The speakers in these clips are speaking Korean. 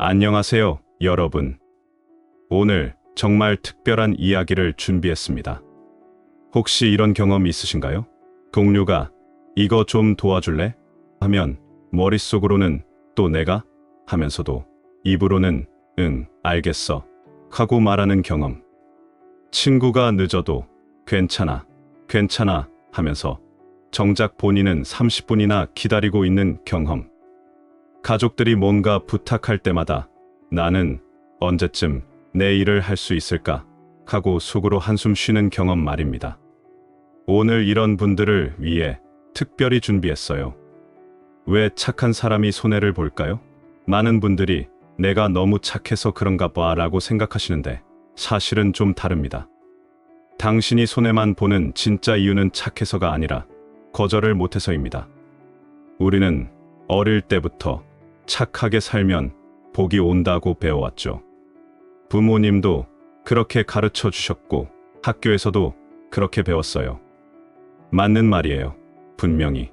안녕하세요, 여러분. 오늘 정말 특별한 이야기를 준비했습니다. 혹시 이런 경험 있으신가요? 동료가 이거 좀 도와줄래? 하면 머릿속으로는 또 내가 하면서도 입으로는 응, 알겠어. 하고 말하는 경험. 친구가 늦어도 괜찮아, 괜찮아 하면서 정작 본인은 30분이나 기다리고 있는 경험. 가족들이 뭔가 부탁할 때마다 나는 언제쯤 내 일을 할 수 있을까 하고 속으로 한숨 쉬는 경험 말입니다. 오늘 이런 분들을 위해 특별히 준비했어요. 왜 착한 사람이 손해를 볼까요? 많은 분들이 내가 너무 착해서 그런가 봐 라고 생각하시는데 사실은 좀 다릅니다. 당신이 손해만 보는 진짜 이유는 착해서가 아니라 거절을 못해서입니다. 우리는 어릴 때부터 착하게 살면 복이 온다고 배워왔죠. 부모님도 그렇게 가르쳐 주셨고 학교에서도 그렇게 배웠어요. 맞는 말이에요. 분명히.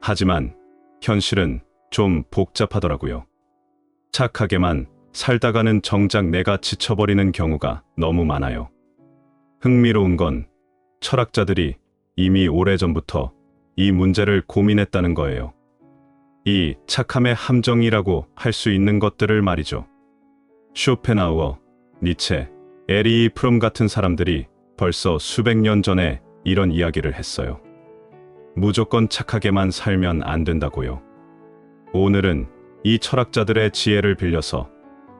하지만 현실은 좀 복잡하더라고요. 착하게만 살다가는 정작 내가 지쳐버리는 경우가 너무 많아요. 흥미로운 건 철학자들이 이미 오래전부터 이 문제를 고민했다는 거예요. 이 착함의 함정이라고 할 수 있는 것들을 말이죠. 쇼펜하우어, 니체, 에리 프롬 같은 사람들이 벌써 수백 년 전에 이런 이야기를 했어요. 무조건 착하게만 살면 안 된다고요. 오늘은 이 철학자들의 지혜를 빌려서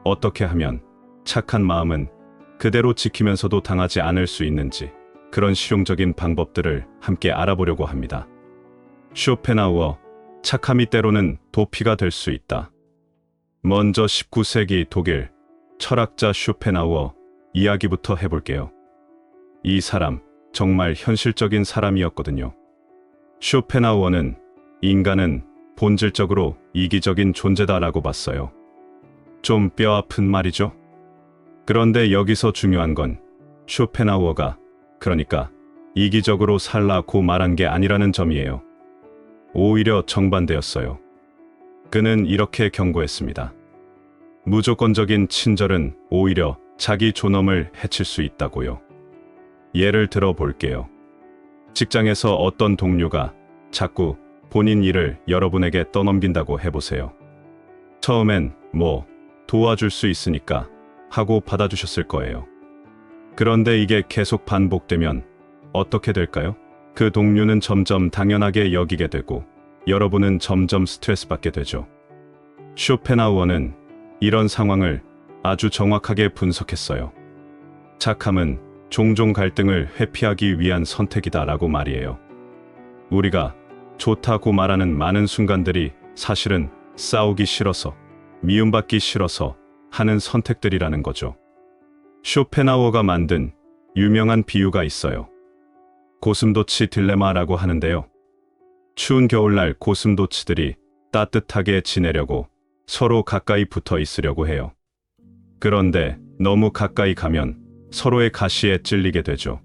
어떻게 하면 착한 마음은 그대로 지키면서도 당하지 않을 수 있는지 그런 실용적인 방법들을 함께 알아보려고 합니다. 쇼펜하우어, 착함이 때로는 도피가 될 수 있다. 먼저 19세기 독일 철학자 쇼펜하우어 이야기부터 해볼게요. 이 사람 정말 현실적인 사람이었거든요. 쇼펜하우어는 인간은 본질적으로 이기적인 존재다라고 봤어요. 좀 뼈아픈 말이죠? 그런데 여기서 중요한 건 쇼펜하우어가 그러니까 이기적으로 살라고 말한 게 아니라는 점이에요. 오히려 정반대였어요. 그는 이렇게 경고했습니다. 무조건적인 친절은 오히려 자기 존엄을 해칠 수 있다고요. 예를 들어 볼게요. 직장에서 어떤 동료가 자꾸 본인 일을 여러분에게 떠넘긴다고 해보세요. 처음엔 뭐 도와줄 수 있으니까 하고 받아주셨을 거예요. 그런데 이게 계속 반복되면 어떻게 될까요? 그 동료는 점점 당연하게 여기게 되고 여러분은 점점 스트레스 받게 되죠. 쇼펜하우어는 이런 상황을 아주 정확하게 분석했어요. 착함은 종종 갈등을 회피하기 위한 선택이다라고 말이에요. 우리가 좋다고 말하는 많은 순간들이 사실은 싸우기 싫어서, 미움받기 싫어서 하는 선택들이라는 거죠. 쇼펜하우어가 만든 유명한 비유가 있어요. 고슴도치 딜레마라고 하는데요. 추운 겨울날 고슴도치들이 따뜻하게 지내려고 서로 가까이 붙어 있으려고 해요. 그런데 너무 가까이 가면 서로의 가시에 찔리게 되죠.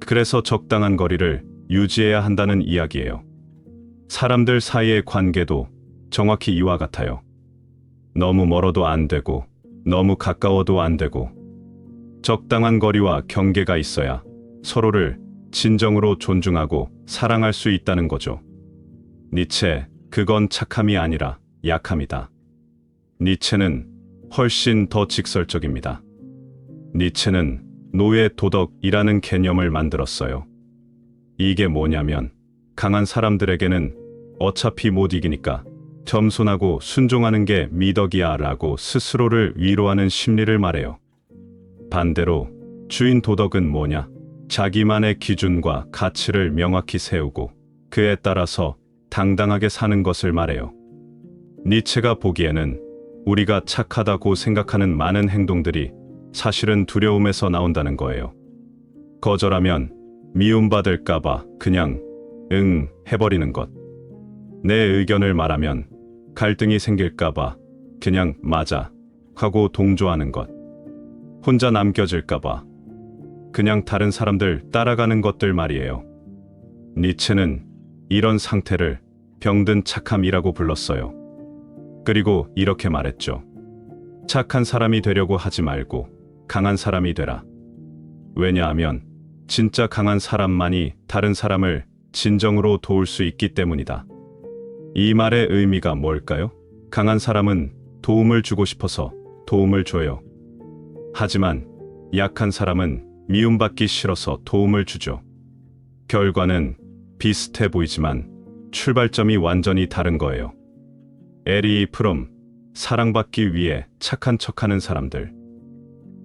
그래서 적당한 거리를 유지해야 한다는 이야기예요. 사람들 사이의 관계도 정확히 이와 같아요. 너무 멀어도 안 되고, 너무 가까워도 안 되고, 적당한 거리와 경계가 있어야 서로를 진정으로 존중하고 사랑할 수 있다는 거죠. 니체, 그건 착함이 아니라 약함이다. 니체는 훨씬 더 직설적입니다. 니체는 노예 도덕이라는 개념을 만들었어요. 이게 뭐냐면 강한 사람들에게는 어차피 못 이기니까 겸손하고 순종하는 게 미덕이야 라고 스스로를 위로하는 심리를 말해요. 반대로 주인 도덕은 뭐냐? 자기만의 기준과 가치를 명확히 세우고 그에 따라서 당당하게 사는 것을 말해요. 니체가 보기에는 우리가 착하다고 생각하는 많은 행동들이 사실은 두려움에서 나온다는 거예요. 거절하면 미움받을까봐 그냥 응 해버리는 것. 내 의견을 말하면 갈등이 생길까봐 그냥 맞아 하고 동조하는 것. 혼자 남겨질까봐 그냥 다른 사람들 따라가는 것들 말이에요. 니체는 이런 상태를 병든 착함이라고 불렀어요. 그리고 이렇게 말했죠. 착한 사람이 되려고 하지 말고 강한 사람이 되라. 왜냐하면 진짜 강한 사람만이 다른 사람을 진정으로 도울 수 있기 때문이다. 이 말의 의미가 뭘까요? 강한 사람은 도움을 주고 싶어서 도움을 줘요. 하지만 약한 사람은 미움받기 싫어서 도움을 주죠. 결과는 비슷해 보이지만 출발점이 완전히 다른 거예요. 에리 프롬, 사랑받기 위해 착한 척하는 사람들.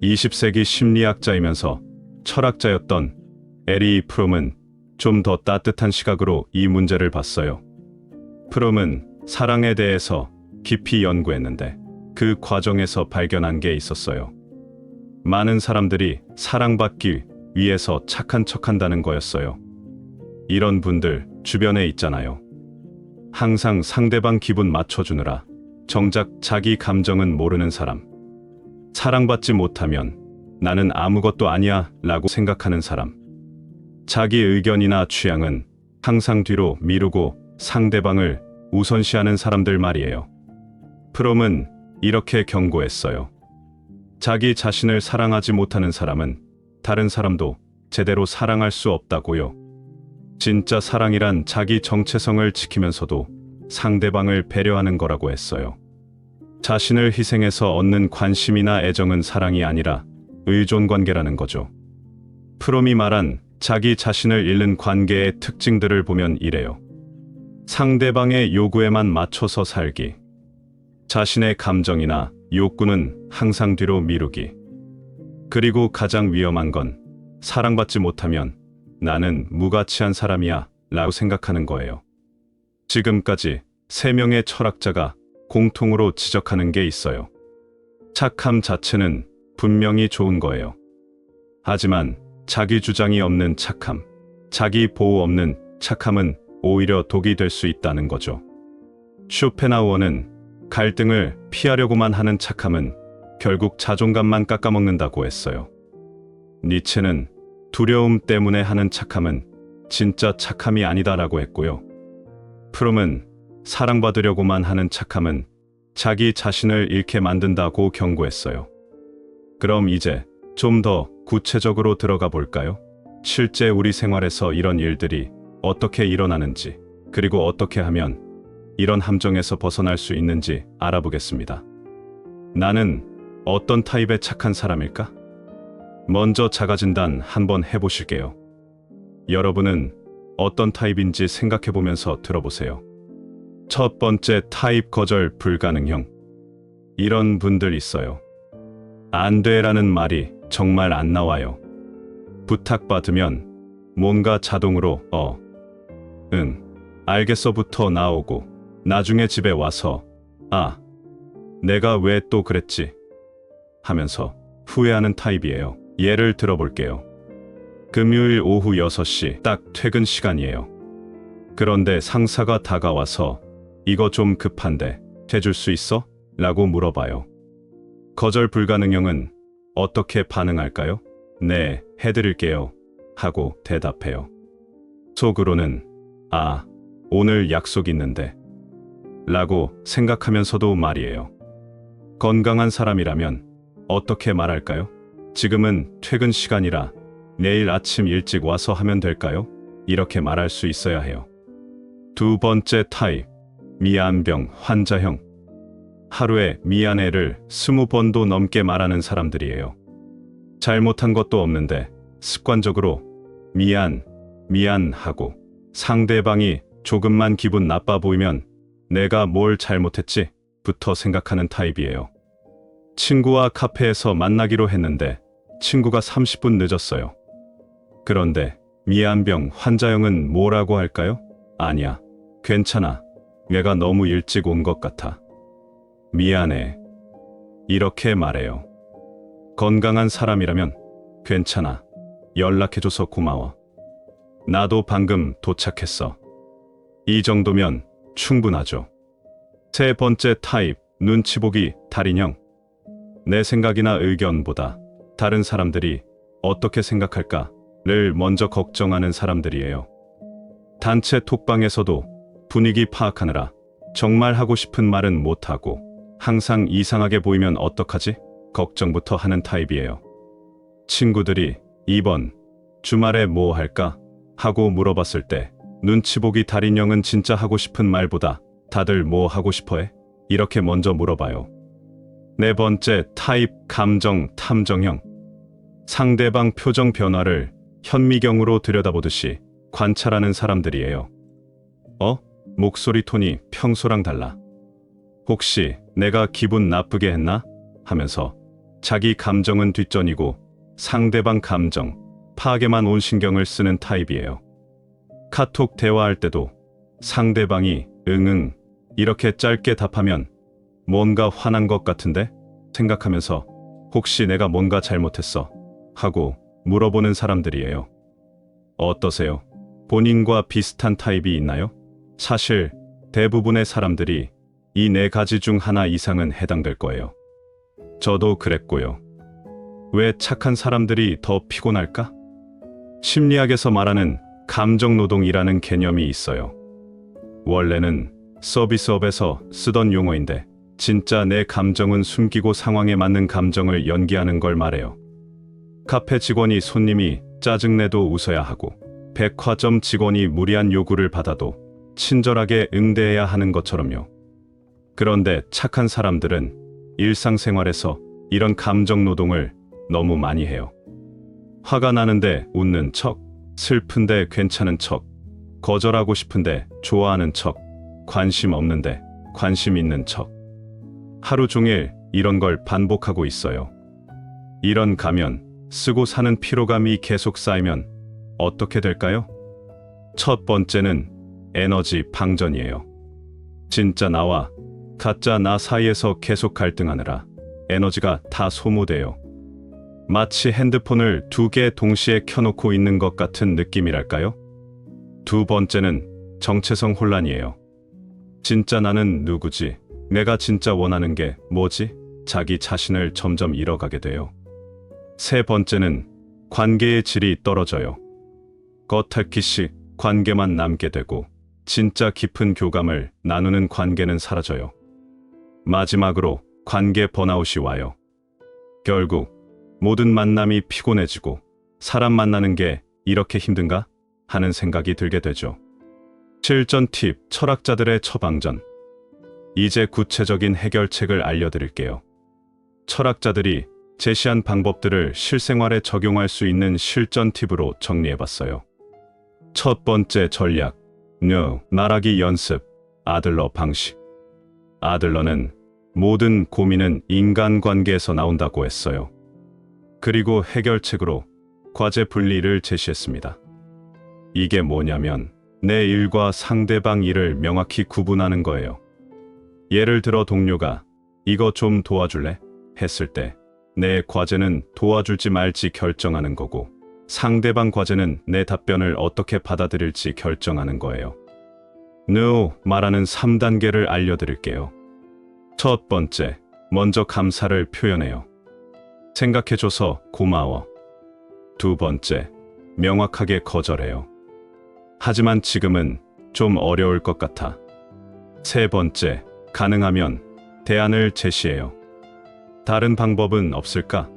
20세기 심리학자이면서 철학자였던 에리 프롬은 좀 더 따뜻한 시각으로 이 문제를 봤어요. 프롬은 사랑에 대해서 깊이 연구했는데 그 과정에서 발견한 게 있었어요. 많은 사람들이 사랑받기 위해서 착한 척한다는 거였어요. 이런 분들 주변에 있잖아요. 항상 상대방 기분 맞춰주느라 정작 자기 감정은 모르는 사람. 사랑받지 못하면 나는 아무것도 아니야 라고 생각하는 사람. 자기 의견이나 취향은 항상 뒤로 미루고 상대방을 우선시하는 사람들 말이에요. 프롬은 이렇게 경고했어요. 자기 자신을 사랑하지 못하는 사람은 다른 사람도 제대로 사랑할 수 없다고요. 진짜 사랑이란 자기 정체성을 지키면서도 상대방을 배려하는 거라고 했어요. 자신을 희생해서 얻는 관심이나 애정은 사랑이 아니라 의존 관계라는 거죠. 프롬이 말한 자기 자신을 잃는 관계의 특징들을 보면 이래요. 상대방의 요구에만 맞춰서 살기. 자신의 감정이나 욕구는 항상 뒤로 미루기. 그리고 가장 위험한 건 사랑받지 못하면 나는 무가치한 사람이야 라고 생각하는 거예요. 지금까지 세 명의 철학자가 공통으로 지적하는 게 있어요. 착함 자체는 분명히 좋은 거예요. 하지만 자기 주장이 없는 착함, 자기 보호 없는 착함은 오히려 독이 될 수 있다는 거죠. 쇼펜하우어는 갈등을 피하려고만 하는 착함은 결국 자존감만 깎아먹는다고 했어요. 니체는 두려움 때문에 하는 착함은 진짜 착함이 아니다라고 했고요. 프롬은 사랑받으려고만 하는 착함은 자기 자신을 잃게 만든다고 경고했어요. 그럼 이제 좀 더 구체적으로 들어가 볼까요? 실제 우리 생활에서 이런 일들이 어떻게 일어나는지, 그리고 어떻게 하면 이런 함정에서 벗어날 수 있는지 알아보겠습니다. 나는 어떤 타입의 착한 사람일까? 먼저 자가진단 한번 해보실게요. 여러분은 어떤 타입인지 생각해보면서 들어보세요. 첫 번째 타입 거절 불가능형. 이런 분들 있어요. 안 돼라는 말이 정말 안 나와요. 부탁받으면 뭔가 자동으로 어, 응, 알겠어부터 나오고 나중에 집에 와서 아, 내가 왜 또 그랬지 하면서 후회하는 타입이에요. 예를 들어볼게요. 금요일 오후 6시 딱 퇴근 시간이에요. 그런데 상사가 다가와서 이거 좀 급한데 해줄 수 있어? 라고 물어봐요. 거절 불가능형은 어떻게 반응할까요? 네, 해드릴게요. 하고 대답해요. 속으로는 아, 오늘 약속 있는데 라고 생각하면서도 말이에요. 건강한 사람이라면 어떻게 말할까요? 지금은 퇴근 시간이라 내일 아침 일찍 와서 하면 될까요? 이렇게 말할 수 있어야 해요. 두 번째 타입, 미안병 환자형. 하루에 미안해를 스무 번도 넘게 말하는 사람들이에요. 잘못한 것도 없는데 습관적으로 미안, 미안하고 상대방이 조금만 기분 나빠 보이면 내가 뭘 잘못했지? 부터 생각하는 타입이에요. 친구와 카페에서 만나기로 했는데 친구가 30분 늦었어요. 그런데 미안병 환자형은 뭐라고 할까요? 아니야. 괜찮아. 내가 너무 일찍 온 것 같아. 미안해. 이렇게 말해요. 건강한 사람이라면 괜찮아. 연락해줘서 고마워. 나도 방금 도착했어. 이 정도면 충분하죠. 세 번째 타입, 눈치 보기 달인형. 내 생각이나 의견보다 다른 사람들이 어떻게 생각할까를 먼저 걱정하는 사람들이에요. 단체 톡방에서도 분위기 파악하느라 정말 하고 싶은 말은 못하고 항상 이상하게 보이면 어떡하지? 걱정부터 하는 타입이에요. 친구들이 2번 주말에 뭐 할까? 하고 물어봤을 때 눈치 보기 달인형은 진짜 하고 싶은 말보다 다들 뭐 하고 싶어 해? 이렇게 먼저 물어봐요. 네 번째 타입 감정 탐정형. 상대방 표정 변화를 현미경으로 들여다보듯이 관찰하는 사람들이에요. 어? 목소리 톤이 평소랑 달라. 혹시 내가 기분 나쁘게 했나? 하면서 자기 감정은 뒷전이고 상대방 감정, 파악에만 온 신경을 쓰는 타입이에요. 카톡 대화할 때도 상대방이 응응 이렇게 짧게 답하면 뭔가 화난 것 같은데 생각하면서 혹시 내가 뭔가 잘못했어 하고 물어보는 사람들이에요. 어떠세요? 본인과 비슷한 타입이 있나요? 사실 대부분의 사람들이 이 네 가지 중 하나 이상은 해당될 거예요. 저도 그랬고요. 왜 착한 사람들이 더 피곤할까? 심리학에서 말하는 감정 노동이라는 개념이 있어요. 원래는 서비스업에서 쓰던 용어인데 진짜 내 감정은 숨기고 상황에 맞는 감정을 연기하는 걸 말해요. 카페 직원이 손님이 짜증내도 웃어야 하고 백화점 직원이 무리한 요구를 받아도 친절하게 응대해야 하는 것처럼요. 그런데 착한 사람들은 일상생활에서 이런 감정 노동을 너무 많이 해요. 화가 나는데 웃는 척, 슬픈데 괜찮은 척, 거절하고 싶은데 좋아하는 척, 관심 없는데 관심 있는 척. 하루 종일 이런 걸 반복하고 있어요. 이런 가면 쓰고 사는 피로감이 계속 쌓이면 어떻게 될까요? 첫 번째는 에너지 방전이에요. 진짜 나와 가짜 나 사이에서 계속 갈등하느라 에너지가 다 소모돼요. 마치 핸드폰을 두 개 동시에 켜놓고 있는 것 같은 느낌이랄까요? 두 번째는 정체성 혼란이에요. 진짜 나는 누구지? 내가 진짜 원하는 게 뭐지? 자기 자신을 점점 잃어가게 돼요. 세 번째는 관계의 질이 떨어져요. 겉핥기식 관계만 남게 되고 진짜 깊은 교감을 나누는 관계는 사라져요. 마지막으로 관계 번아웃이 와요. 결국 모든 만남이 피곤해지고 사람 만나는 게 이렇게 힘든가 하는 생각이 들게 되죠. 실전 팁 철학자들의 처방전. 이제 구체적인 해결책을 알려드릴게요. 철학자들이 제시한 방법들을 실생활에 적용할 수 있는 실전 팁으로 정리해봤어요. 첫 번째 전략, no, 말하기 연습, 아들러 방식. 아들러는 모든 고민은 인간관계에서 나온다고 했어요. 그리고 해결책으로 과제 분리를 제시했습니다. 이게 뭐냐면 내 일과 상대방 일을 명확히 구분하는 거예요. 예를 들어 동료가 이거 좀 도와줄래? 했을 때 내 과제는 도와줄지 말지 결정하는 거고 상대방 과제는 내 답변을 어떻게 받아들일지 결정하는 거예요. No 말하는 3단계를 알려드릴게요. 첫 번째, 먼저 감사를 표현해요. 생각해줘서 고마워. 두 번째, 명확하게 거절해요. 하지만 지금은 좀 어려울 것 같아. 세 번째, 가능하면 대안을 제시해요. 다른 방법은 없을까?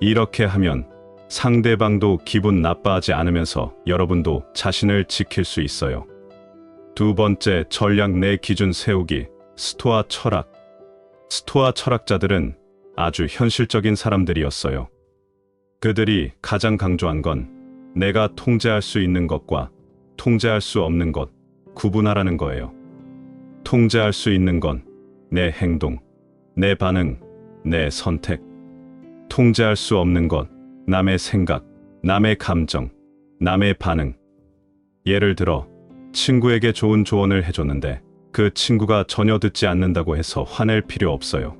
이렇게 하면 상대방도 기분 나빠하지 않으면서 여러분도 자신을 지킬 수 있어요. 두 번째 전략 내 기준 세우기 스토아 철학 스토아 철학자들은 아주 현실적인 사람들이었어요. 그들이 가장 강조한 건 내가 통제할 수 있는 것과 통제할 수 없는 것 구분하라는 거예요. 통제할 수 있는 건 내 행동, 내 반응, 내 선택. 통제할 수 없는 것, 남의 생각, 남의 감정, 남의 반응. 예를 들어, 친구에게 좋은 조언을 해줬는데 그 친구가 전혀 듣지 않는다고 해서 화낼 필요 없어요.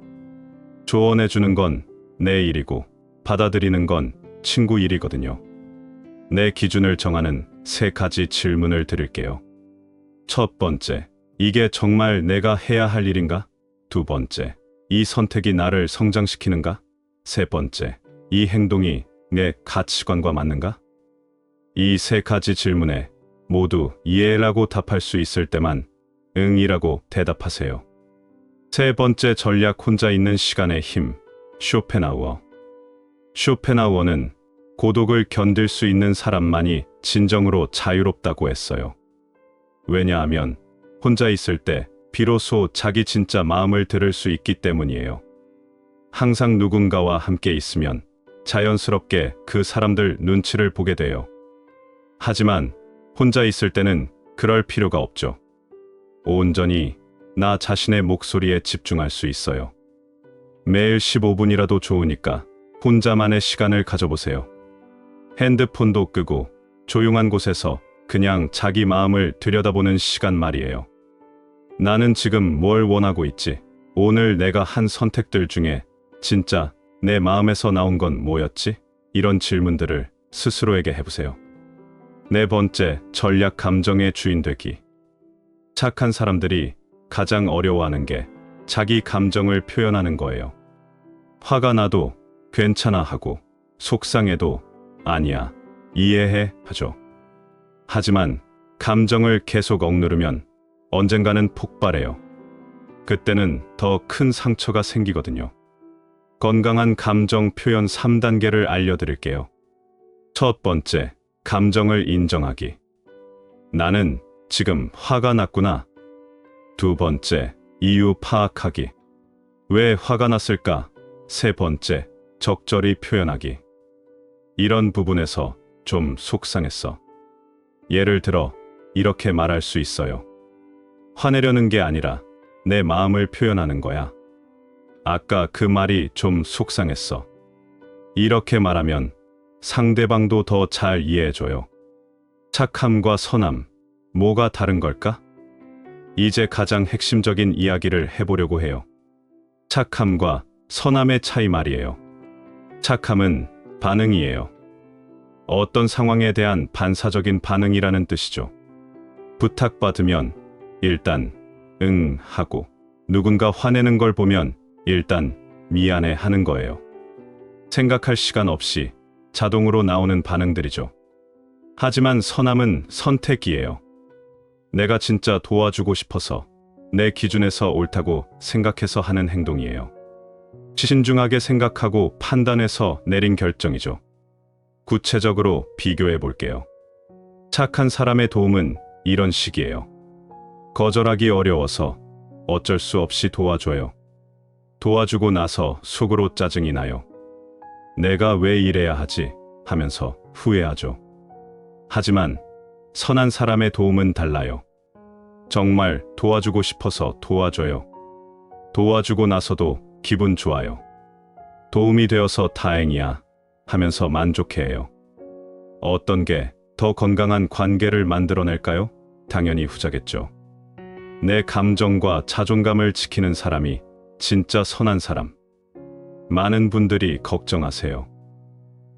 조언해 주는 건 내 일이고 받아들이는 건 친구 일이거든요. 내 기준을 정하는 세 가지 질문을 드릴게요. 첫 번째, 이게 정말 내가 해야 할 일인가? 두 번째, 이 선택이 나를 성장시키는가? 세 번째, 이 행동이 내 가치관과 맞는가? 이 세 가지 질문에 모두 이해라고 답할 수 있을 때만 응이라고 대답하세요. 세 번째 전략 혼자 있는 시간의 힘, 쇼펜하우어. 쇼펜하우어는 고독을 견딜 수 있는 사람만이 진정으로 자유롭다고 했어요. 왜냐하면 혼자 있을 때 비로소 자기 진짜 마음을 들을 수 있기 때문이에요. 항상 누군가와 함께 있으면 자연스럽게 그 사람들 눈치를 보게 돼요. 하지만 혼자 있을 때는 그럴 필요가 없죠. 온전히 나 자신의 목소리에 집중할 수 있어요. 매일 15분이라도 좋으니까 혼자만의 시간을 가져보세요. 핸드폰도 끄고 조용한 곳에서 그냥 자기 마음을 들여다보는 시간 말이에요. 나는 지금 뭘 원하고 있지? 오늘 내가 한 선택들 중에 진짜 내 마음에서 나온 건 뭐였지? 이런 질문들을 스스로에게 해보세요. 네 번째, 전략 감정의 주인 되기. 착한 사람들이 가장 어려워하는 게 자기 감정을 표현하는 거예요. 화가 나도 괜찮아 하고 속상해도 아니야, 이해해 하죠. 하지만 감정을 계속 억누르면 언젠가는 폭발해요. 그때는 더 큰 상처가 생기거든요. 건강한 감정 표현 3단계를 알려드릴게요. 첫 번째, 감정을 인정하기. 나는 지금 화가 났구나. 두 번째, 이유 파악하기. 왜 화가 났을까? 세 번째, 적절히 표현하기. 이런 부분에서 좀 속상했어. 예를 들어, 이렇게 말할 수 있어요. 화내려는 게 아니라 내 마음을 표현하는 거야. 아까 그 말이 좀 속상했어. 이렇게 말하면 상대방도 더 잘 이해해줘요. 착함과 선함, 뭐가 다른 걸까? 이제 가장 핵심적인 이야기를 해보려고 해요. 착함과 선함의 차이 말이에요. 착함은 반응이에요. 어떤 상황에 대한 반사적인 반응이라는 뜻이죠. 부탁받으면 일단 응 하고 누군가 화내는 걸 보면 일단 미안해 하는 거예요. 생각할 시간 없이 자동으로 나오는 반응들이죠. 하지만 선함은 선택이에요. 내가 진짜 도와주고 싶어서 내 기준에서 옳다고 생각해서 하는 행동이에요. 신중하게 생각하고 판단해서 내린 결정이죠. 구체적으로 비교해 볼게요. 착한 사람의 도움은 이런 식이에요. 거절하기 어려워서 어쩔 수 없이 도와줘요. 도와주고 나서 속으로 짜증이 나요. 내가 왜 이래야 하지? 하면서 후회하죠. 하지만 선한 사람의 도움은 달라요. 정말 도와주고 싶어서 도와줘요. 도와주고 나서도 기분 좋아요. 도움이 되어서 다행이야 하면서 만족해해요. 어떤 게 더 건강한 관계를 만들어낼까요? 당연히 후자겠죠. 내 감정과 자존감을 지키는 사람이 진짜 선한 사람. 많은 분들이 걱정하세요.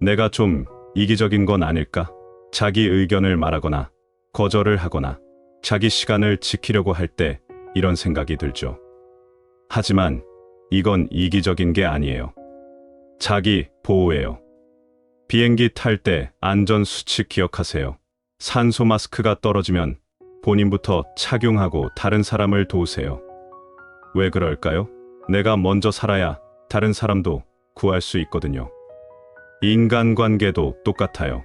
내가 좀 이기적인 건 아닐까? 자기 의견을 말하거나 거절을 하거나 자기 시간을 지키려고 할 때 이런 생각이 들죠. 하지만 이건 이기적인 게 아니에요. 자기 보호예요. 비행기 탈 때 안전 수칙 기억하세요. 산소 마스크가 떨어지면 본인부터 착용하고 다른 사람을 도우세요. 왜 그럴까요? 내가 먼저 살아야 다른 사람도 구할 수 있거든요. 인간관계도 똑같아요.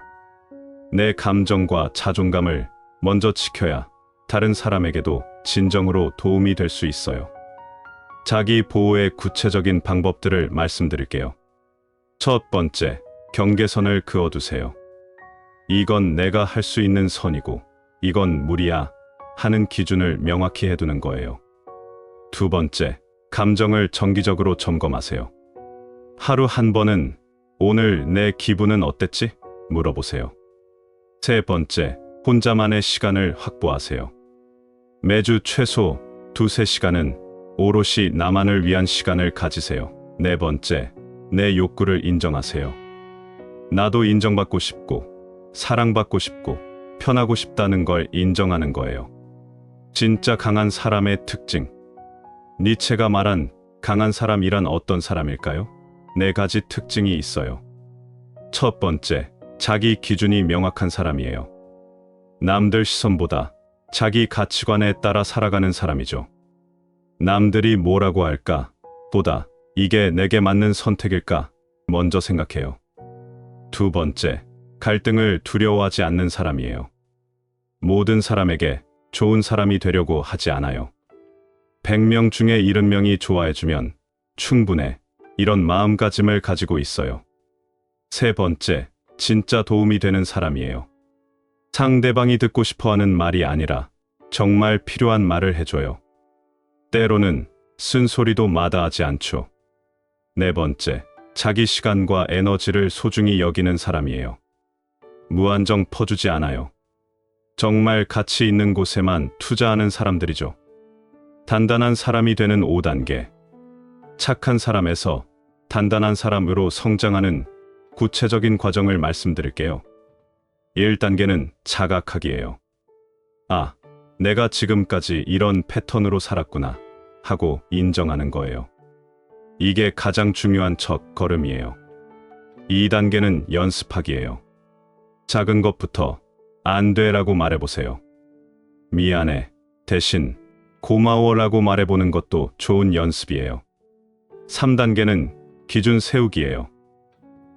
내 감정과 자존감을 먼저 지켜야 다른 사람에게도 진정으로 도움이 될 수 있어요. 자기 보호의 구체적인 방법들을 말씀드릴게요. 첫 번째, 경계선을 그어두세요. 이건 내가 할 수 있는 선이고, 이건 무리야 하는 기준을 명확히 해두는 거예요. 두 번째, 감정을 정기적으로 점검하세요. 하루 한 번은 오늘 내 기분은 어땠지? 물어보세요. 세 번째, 혼자만의 시간을 확보하세요. 매주 최소 두세 시간은 오롯이 나만을 위한 시간을 가지세요. 네 번째, 내 욕구를 인정하세요. 나도 인정받고 싶고, 사랑받고 싶고, 편하고 싶다는 걸 인정하는 거예요. 진짜 강한 사람의 특징. 니체가 말한 강한 사람이란 어떤 사람일까요? 네 가지 특징이 있어요. 첫 번째, 자기 기준이 명확한 사람이에요. 남들 시선보다 자기 가치관에 따라 살아가는 사람이죠. 남들이 뭐라고 할까? 보다 이게 내게 맞는 선택일까? 먼저 생각해요. 두 번째, 갈등을 두려워하지 않는 사람이에요. 모든 사람에게 좋은 사람이 되려고 하지 않아요. 100명 중에 70명이 좋아해주면 충분해. 이런 마음가짐을 가지고 있어요. 세 번째, 진짜 도움이 되는 사람이에요. 상대방이 듣고 싶어 하는 말이 아니라 정말 필요한 말을 해줘요. 때로는 쓴소리도 마다하지 않죠. 네 번째, 자기 시간과 에너지를 소중히 여기는 사람이에요. 무한정 퍼주지 않아요. 정말 가치 있는 곳에만 투자하는 사람들이죠. 단단한 사람이 되는 5단계. 착한 사람에서 단단한 사람으로 성장하는 구체적인 과정을 말씀드릴게요. 1단계는 자각하기예요. 아, 내가 지금까지 이런 패턴으로 살았구나 하고 인정하는 거예요. 이게 가장 중요한 첫 걸음이에요. 2단계는 연습하기예요. 작은 것부터 안 돼라고 말해보세요. 미안해. 대신 고마워라고 말해보는 것도 좋은 연습이에요. 3단계는 기준 세우기예요.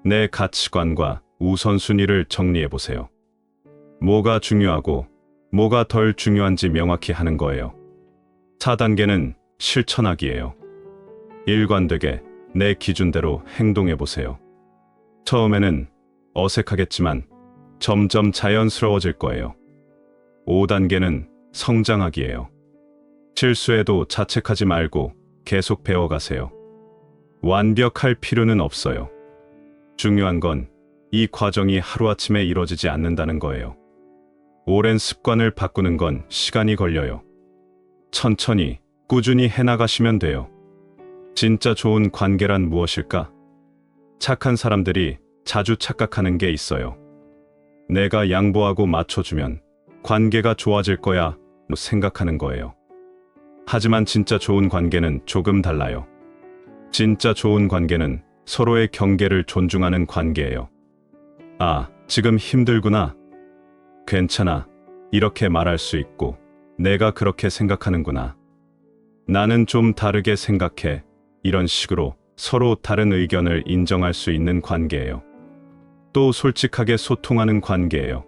내 가치관과 우선순위를 정리해보세요. 뭐가 중요하고 뭐가 덜 중요한지 명확히 하는 거예요. 4단계는 실천하기예요. 일관되게 내 기준대로 행동해보세요. 처음에는 어색하겠지만 점점 자연스러워질 거예요. 5단계는 성장하기예요. 실수해도 자책하지 말고 계속 배워가세요. 완벽할 필요는 없어요. 중요한 건 이 과정이 하루아침에 이루어지지 않는다는 거예요. 오랜 습관을 바꾸는 건 시간이 걸려요. 천천히, 꾸준히 해나가시면 돼요. 진짜 좋은 관계란 무엇일까? 착한 사람들이 자주 착각하는 게 있어요. 내가 양보하고 맞춰주면 관계가 좋아질 거야 생각하는 거예요. 하지만 진짜 좋은 관계는 조금 달라요. 진짜 좋은 관계는 서로의 경계를 존중하는 관계예요. 아, 지금 힘들구나. 괜찮아. 이렇게 말할 수 있고, 내가 그렇게 생각하는구나. 나는 좀 다르게 생각해. 이런 식으로 서로 다른 의견을 인정할 수 있는 관계예요. 또 솔직하게 소통하는 관계예요.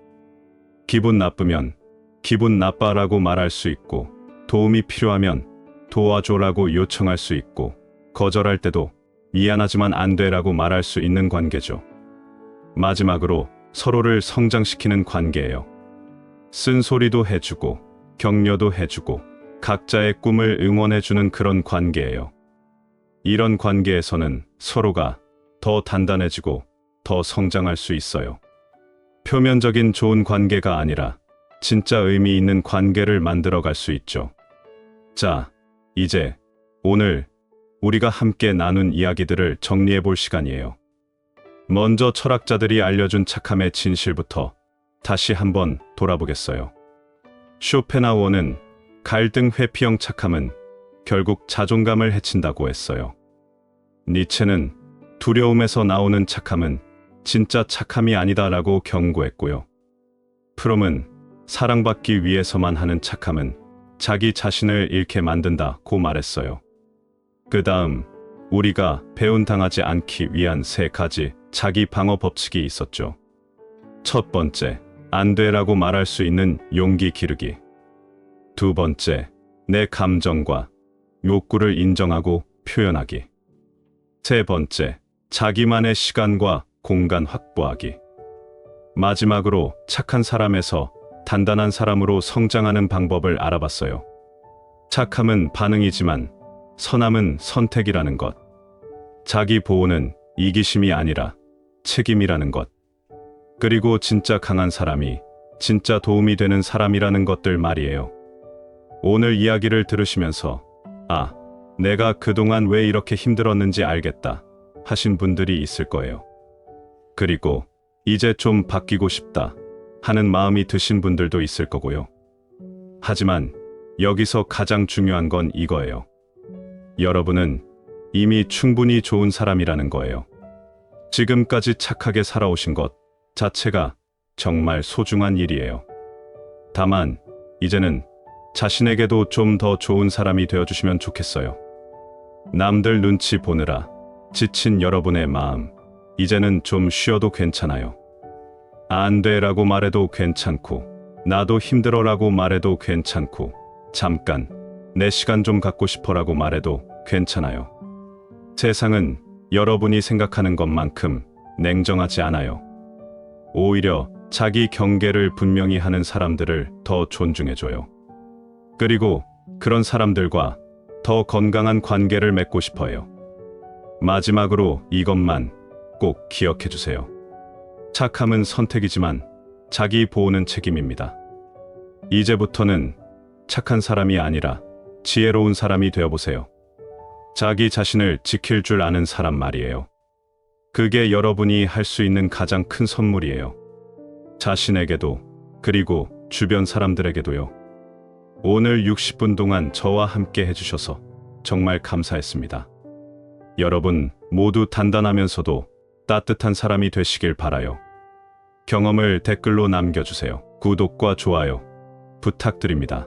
기분 나쁘면 기분 나빠라고 말할 수 있고, 도움이 필요하면 도와줘라고 요청할 수 있고, 거절할 때도 미안하지만 안 돼라고 말할 수 있는 관계죠. 마지막으로 서로를 성장시키는 관계예요. 쓴소리도 해주고, 격려도 해주고, 각자의 꿈을 응원해주는 그런 관계예요. 이런 관계에서는 서로가 더 단단해지고 더 성장할 수 있어요. 표면적인 좋은 관계가 아니라 진짜 의미 있는 관계를 만들어 갈 수 있죠. 자, 이제 오늘 우리가 함께 나눈 이야기들을 정리해 볼 시간이에요. 먼저 철학자들이 알려준 착함의 진실부터 다시 한번 돌아보겠어요. 쇼펜하우어는 갈등 회피형 착함은 결국 자존감을 해친다고 했어요. 니체는 두려움에서 나오는 착함은 진짜 착함이 아니다라고 경고했고요. 프롬은 사랑받기 위해서만 하는 착함은 자기 자신을 잃게 만든다고 말했어요. 그 다음 우리가 배운당하지 않기 위한 세 가지 자기 방어 법칙이 있었죠. 첫 번째, 안 돼라고 말할 수 있는 용기 기르기. 두 번째, 내 감정과 욕구를 인정하고 표현하기. 세 번째, 자기만의 시간과 공간 확보하기. 마지막으로 착한 사람에서 단단한 사람으로 성장하는 방법을 알아봤어요. 착함은 반응이지만 선함은 선택이라는 것. 자기 보호는 이기심이 아니라 책임이라는 것. 그리고 진짜 강한 사람이 진짜 도움이 되는 사람이라는 것들 말이에요. 오늘 이야기를 들으시면서 아, 내가 그동안 왜 이렇게 힘들었는지 알겠다 하신 분들이 있을 거예요. 그리고 이제 좀 바뀌고 싶다 하는 마음이 드신 분들도 있을 거고요. 하지만 여기서 가장 중요한 건 이거예요. 여러분은 이미 충분히 좋은 사람이라는 거예요. 지금까지 착하게 살아오신 것 자체가 정말 소중한 일이에요. 다만, 이제는 자신에게도 좀 더 좋은 사람이 되어주시면 좋겠어요. 남들 눈치 보느라 지친 여러분의 마음, 이제는 좀 쉬어도 괜찮아요. 안 돼라고 말해도 괜찮고, 나도 힘들어라고 말해도 괜찮고, 잠깐, 내 시간 좀 갖고 싶어라고 말해도 괜찮아요. 세상은 여러분이 생각하는 것만큼 냉정하지 않아요. 오히려 자기 경계를 분명히 하는 사람들을 더 존중해줘요. 그리고 그런 사람들과 더 건강한 관계를 맺고 싶어요. 마지막으로 이것만 꼭 기억해 주세요. 착함은 선택이지만 자기 보호는 책임입니다. 이제부터는 착한 사람이 아니라 지혜로운 사람이 되어보세요. 자기 자신을 지킬 줄 아는 사람 말이에요. 그게 여러분이 할 수 있는 가장 큰 선물이에요. 자신에게도, 그리고 주변 사람들에게도요. 오늘 60분 동안 저와 함께 해주셔서 정말 감사했습니다. 여러분 모두 단단하면서도 따뜻한 사람이 되시길 바라요. 경험을 댓글로 남겨주세요. 구독과 좋아요 부탁드립니다.